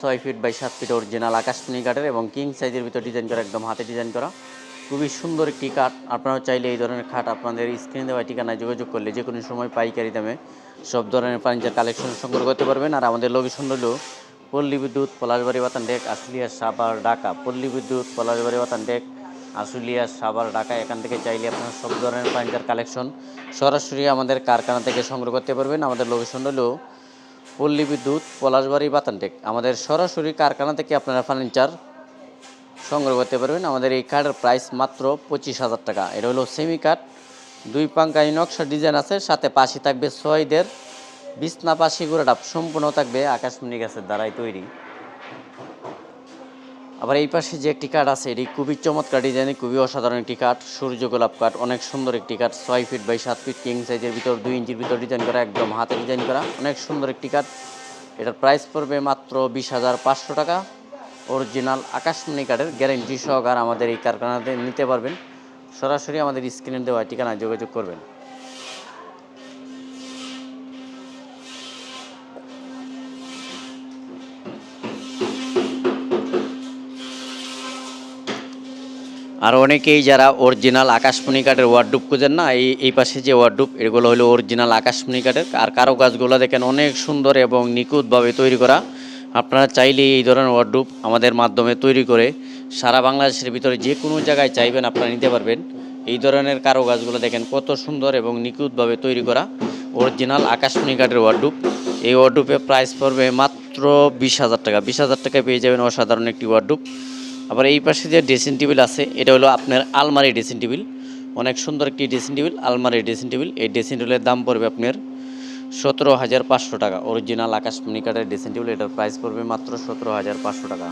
ছয় feet by সাত feet original আকাশমণি কাঠের এবং কিং সাইজের ভিতর ডিজাইন করা, একদম হাতে ডিজাইন করা। খুবই সুন্দর একটি কাঠ। আপনারা চাইলে এই ধরনের খাট আপনাদের স্ক্রিনে দেওয়া ঠিকানায় যোগাযোগ করলে যে কোনো সময় পাইকারি দামে সব ধরনের ফার্নিচার কালেকশন সংগ্রহ করতে পারবেন। আর আমাদের লোকেশন হলো পল্লী বিদ্যুৎ, পলাশবাড়ি বাতান ডেক আশুলিয়া, সাভার, ঢাকা। পল্লী বিদ্যুৎ, পলাশবাড়ি বাতান ডেক আশুলিয়া, সাভার, ঢাকা। এখান থেকে চাইলে আপনারা সব ধরনের ফার্নিচার কালেকশন সরাসরি আমাদের কারখানা থেকে সংগ্রহ করতে পারবেন। আমাদের লোকেশন হলো পল্লী বিদ্যুৎ পলাশবাড়ি বাতানটেক। আমাদের সরাসরি কারখানা থেকে আপনারা ফার্নিচার সংগ্রহ করতে পারবেন। আমাদের এই কার্ডের প্রাইস মাত্র পঁচিশ হাজার টাকা। এটা হলো সেমি কাঠ দুই পাঙ্কাই নকশা ডিজাইন আছে, সাথে পাশি থাকবে ছয়দের বিছনা পাশি গোড়াটা সম্পূর্ণ থাকবে আকাশমণি গাছের দ্বারাই তৈরি। আবার এই পাশে যে একটি কাঠ আছে, এটি খুবই চমৎকার ডিজাইনের, খুবই অসাধারণ একটি কাঠ, সূর্য গোলাপ কাঠ, অনেক সুন্দর একটি কাঠ, ছয় ফিট বাই সাত ফিট কিং সাইজের ভিতর, দুই ইঞ্চির ভিতর ডিজাইন করা, একদম হাতে ডিজাইন করা, অনেক সুন্দর একটি কাঠ। এটার প্রাইস পড়বে মাত্র বিশ হাজার পাঁচশো টাকা। অরিজিনাল আকাশমণি কাঠের গ্যারেন্টি সহকার আমাদের এই কারখানাতে নিতে পারবেন। সরাসরি আমাদের স্ক্রিনে দেওয়া ঠিকানায় যোগাযোগ করবেন। আর অনেকেই যারা অরিজিনাল আকাশমণি কাঠের ওয়ার্ডুপ খুঁজেন না, এই এই পাশে যে ওয়ার্ডুপ এগুলো হলো অরিজিনাল আকাশমণি কাঠের। আর কারও গাছগুলো দেখেন অনেক সুন্দর এবং নিখুঁতভাবে তৈরি করা। আপনারা চাইলে এই ধরনের ওয়ার্ডুপ আমাদের মাধ্যমে তৈরি করে সারা বাংলাদেশের ভিতরে যে কোনো জায়গায় চাইবেন আপনারা নিতে পারবেন। এই ধরনের কারও গাছগুলো দেখেন কত সুন্দর এবং নিখুঁতভাবে তৈরি করা অরিজিনাল আকাশমণি কাঠের ওয়ার্ডুপ এই ওয়ার্ডুপের প্রাইস পড়বে মাত্র বিশ হাজার টাকা। বিশ হাজার টাকায় পেয়ে যাবেন অসাধারণ একটি ওয়ার্ডুপ আবার এই পাশে যে ড্রেসিং টেবিল আছে, এটা হলো আপনার আলমারি ড্রেসিং টেবিল অনেক সুন্দর একটি ড্রেসিং টেবিল আলমারি ড্রেসিং টেবিল এই ড্রেসিং টেবিলের দাম পড়বে আপনার সতেরো হাজার পাঁচশো টাকা। অরিজিনাল আকাশমণি কাঠের ড্রেসিং টেবিল এটার প্রাইস পড়বে মাত্র সতেরো হাজার পাঁচশো টাকা।